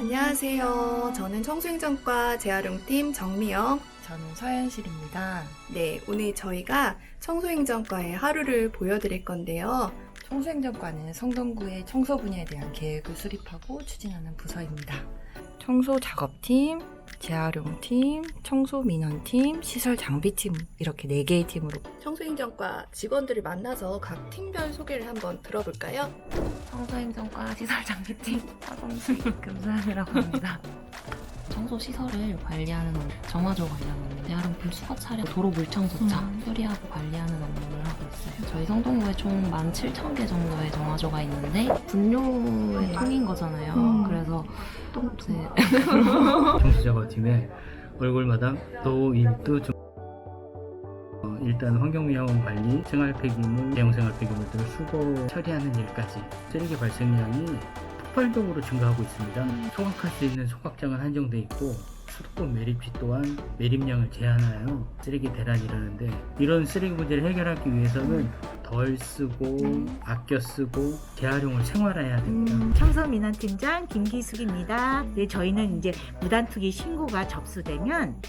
안녕하세요. 저는 청소행정과 재활용팀 정미영. 저는 서현실입니다. 네, 오늘 저희가 청소행정과의 하루를 보여드릴 건데요. 청소행정과는 성동구의 청소 분야에 대한 계획을 수립하고 추진하는 부서입니다. 청소 작업팀, 재활용팀, 청소 민원팀, 시설 장비팀 이렇게 4개의 팀으로 청소행정과 직원들을 만나서 각 팀별 소개를 한번 들어볼까요? 청소행정과 시설 장비팀 하동수 금사연이라고 합니다. 청소 시설을 관리하는 업무, 정화조 관련 업무, 재활용품 수거 차량, 도로 물청소차 음. 수리하고 관리하는 업무를 하고 있어요. 저희 성동구에 총 17,000개 정도의 정화조가 있는데 분뇨의 통인 거잖아요. 음. 그래서 네. 청소작업팀의 얼굴마당 도인도 중 어, 일단 환경위험 관리, 생활 폐기물, 대형 생활 폐기물 등을 수거 처리하는 일까지 쓰레기 발생량이 폭발적으로 증가하고 있습니다. 소각할 수 있는 소각장은 한정돼 있고 수도권 매립지 또한 매립량을 제한하여 쓰레기 대란이 일어나는데 이런 쓰레기 문제를 해결하기 위해서는 덜 쓰고 아껴 쓰고 재활용을 생활화해야 됩니다. 청소민원팀장 김기숙입니다. 네, 저희는 이제 무단투기 신고가 접수되면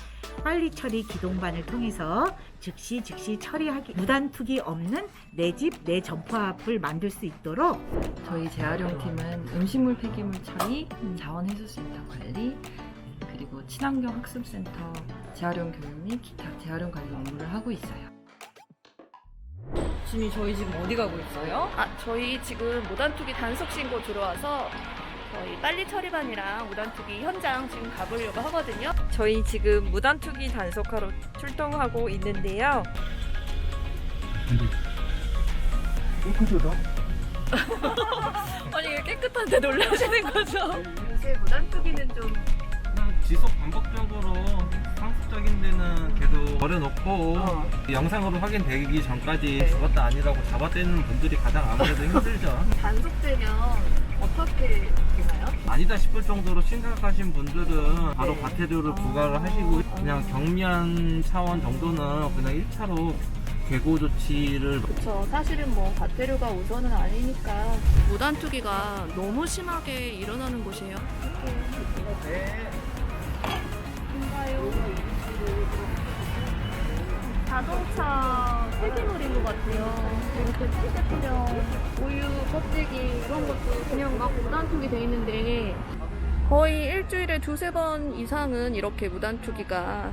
빨리 처리 기동반을 통해서 즉시 즉시 처리하기 무단 투기 없는 내 집 내 점포 앞을 만들 수 있도록 저희 재활용팀은 음식물 폐기물 처리, 자원 해수센터 관리, 그리고 친환경 학습센터 재활용 교육 및 기타 재활용 관리 업무를 하고 있어요. 지금 저희 지금 어디 가고 있어요? 아, 저희 지금 무단투기 단속 신고 들어와서 저희 빨리 처리반이랑 무단투기 현장 지금 가보려고 하거든요. 저희 지금 무단투기 단속하러 출동하고 있는데요. 아니, 이게 깨끗한데 놀라시는 거죠? 요새 무단투기는 지속 반복적으로 상습적인 데는 계속 버려놓고 영상으로 확인되기 전까지 죽었다 아니라고 잡아떼는 분들이 가장 아무래도 힘들죠. 단속되면 어떻게 되나요? 아니다 싶을 정도로 심각하신 분들은 바로 과태료를 부과를 하시고 그냥 경미한 차원 정도는 그냥 1차로 개고 조치를 그렇죠. 사실은 뭐 과태료가 우선은 아니니까 무단 투기가 너무 심하게 일어나는 곳이에요. 뭔가요? 자동차 폐기물인 것 같아요. 이렇게 페트병, 우유, 껍데기 이런 것도 그냥 막 무단투기 돼 있는데 거의 일주일에 두세 번 이상은 이렇게 무단투기가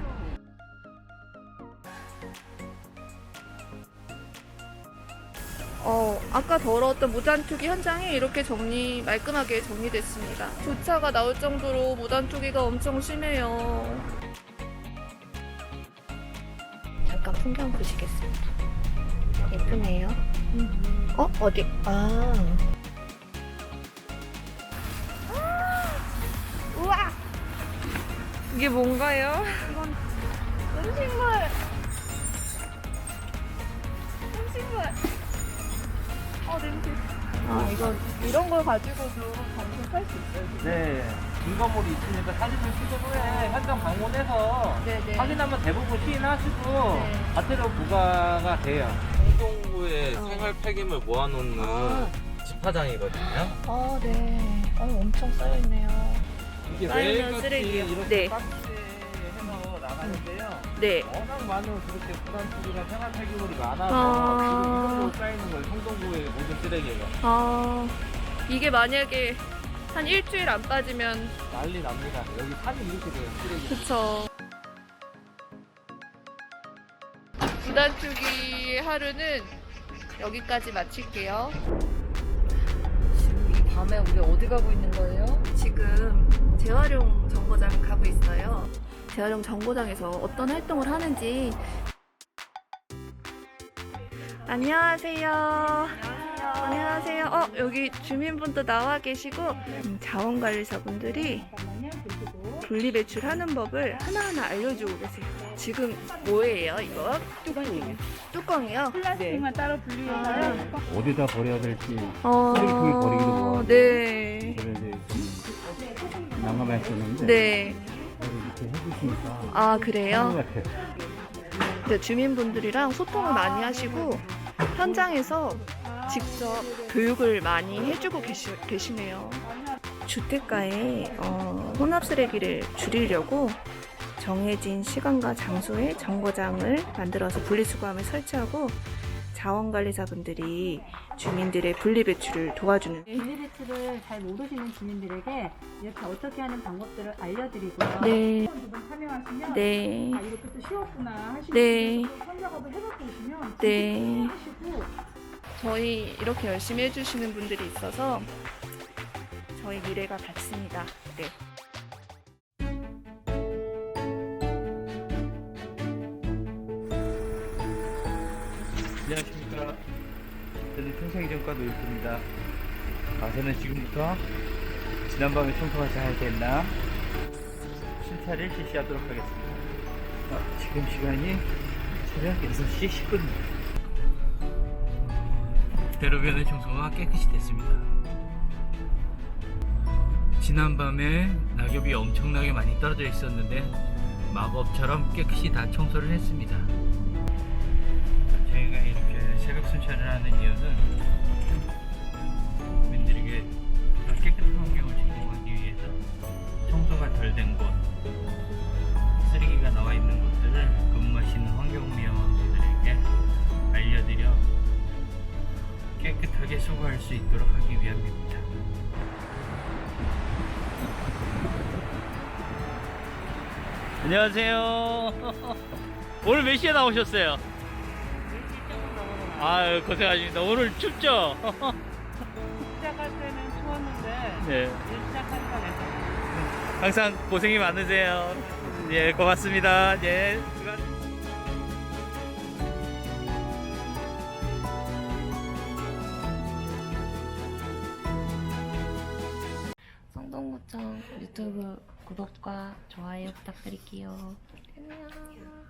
아까 더러웠던 무단투기 현장이 이렇게 정리, 말끔하게 정리됐습니다. 조차가 나올 정도로 무단투기가 엄청 심해요. 잠깐 풍경 보시겠습니다. 예쁘네요. 어? 어디? 아. 이게 뭔가요? 음식물! 음식물! 아, 이거, 이런 걸 가지고도 단속할 수 있어요. 네 증거물이 있으니까 사진을 찍은 후에 현장 방문해서 네네. 확인하면 대부분 시인하시고 네. 과태료 부과가 돼요. 성동구에 생활 폐기물 모아놓는 아. 집화장이거든요. 아, 네. 어, 엄청 쌓여 있네요. 이게 쌓이는 매일같이 쓰레기요. 이렇게 네. 박스해서 나가는데요. 네. 워낙 많은 그렇게 부담투기나 생활 폐기물이 많아서 아. 지금 이 정도로 쌓이는 거예요. 성동구의 모든 쓰레기가 아, 이게 만약에 한 일주일 안 빠지면, 난리 납니다. 여기 산이 이렇게 돼요. 쓰레기. 그쵸. 무단투기 하루는 여기까지 마칠게요. 지금 이 밤에 우리 어디 가고 있는 거예요? 지금 재활용 정거장 가고 있어요. 재활용 정거장에서 어떤 활동을 하는지. 안녕하세요. 안녕하세요. 어, 여기 주민분도 나와 계시고, 음, 자원관리사분들이 분리배출하는 법을 하나하나 알려주고 계세요. 지금 뭐예요, 이거? 뚜껑이요. 뚜껑이요? 플라스틱만 따로 분리해서요. 어디다 버려야 될지 어, 쓰레기통에 버리기도 뭐하고. 네. 저를 이제 좀 난감했었는데 네. 이렇게 해주시니까 아, 그래요? 것 같아요. 네, 주민분들이랑 소통을 많이 하시고 현장에서 직접 교육을 많이 해주고 계시, 계시네요. 주택가에 어, 혼합 쓰레기를 줄이려고 정해진 시간과 장소에 정거장을 만들어서 분리수거함을 설치하고 자원관리사분들이 주민들의 분리배출을 도와주는 분리배출을 잘 모르시는 주민들에게 이렇게 어떻게 하는 방법들을 알려드리고요. 네. 두분 참여하시면 네. 아 이렇게 또 쉬웠구나 하시고 네. 선작업을 해갖고 오시면 네. 하시고 저희 이렇게 열심히 해주시는 분들이 있어서 저희 미래가 밝습니다. 네. 저는 청소이전과 노일입니다. 아, 저는 지금부터 지난밤에 청소가 잘 됐나 심사를 실시하도록 하겠습니다. 아, 지금 시간이 새벽 6시 10분입니다. 대로변의 청소가 깨끗이 됐습니다. 지난밤에 낙엽이 엄청나게 많이 떨어져 있었는데 마법처럼 깨끗이 다 청소를 했습니다. 수거할 수 있도록 하기 위함입니다. 안녕하세요. 오늘 몇 시에 나오셨어요? 아유 고생하십니다. 오늘 춥죠? 시작할 때는 추웠는데 네. 시작하니까 괜찮아요. 항상 고생이 많으세요. 예, 고맙습니다. 예. 수고- 성동구청 유튜브 구독과 좋아요 부탁드릴게요. 안녕.